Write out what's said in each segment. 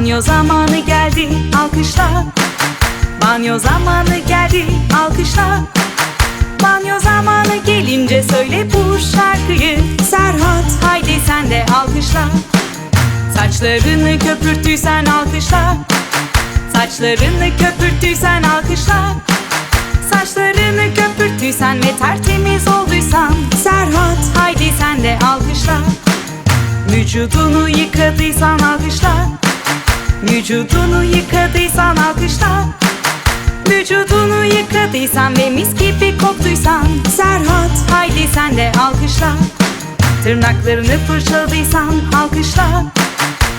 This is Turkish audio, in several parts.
Banyo zamanı geldi alkışla. Banyo zamanı geldi alkışla. Banyo zamanı gelince söyle bu şarkıyı. Serhat haydi sen de alkışla. Saçlarını köpürttüysen alkışla. Saçlarını köpürttüysen alkışla. Saçlarını köpürttüysen ve tertemiz olduysan. Serhat haydi sen de alkışla. Vücudunu yıkadıysan alkışla Vücudunu yıkadıysan alkışla. Vücudunu yıkadıysan ve mis gibi koktuysan. Serhat haydi sen de alkışla. Tırnaklarını fırçaladıysan alkışla.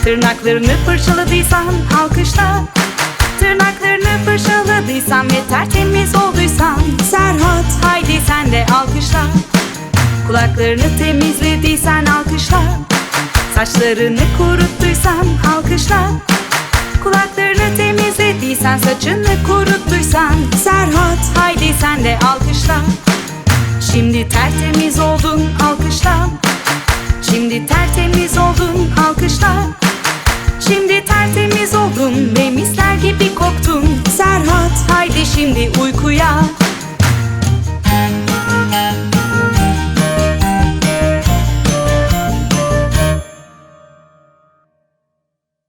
Tırnaklarını fırçaladıysan alkışla. Tırnaklarını fırçaladıysan ve tertemiz olduysan. Serhat haydi sen de alkışla. Kulaklarını temizlediysen alkışla. Saçlarını kuruttuysan alkışla saçını kuruttuysan Serhat haydi sen de alkışla. Şimdi tertemiz oldun alkışla. Şimdi tertemiz oldun alkışla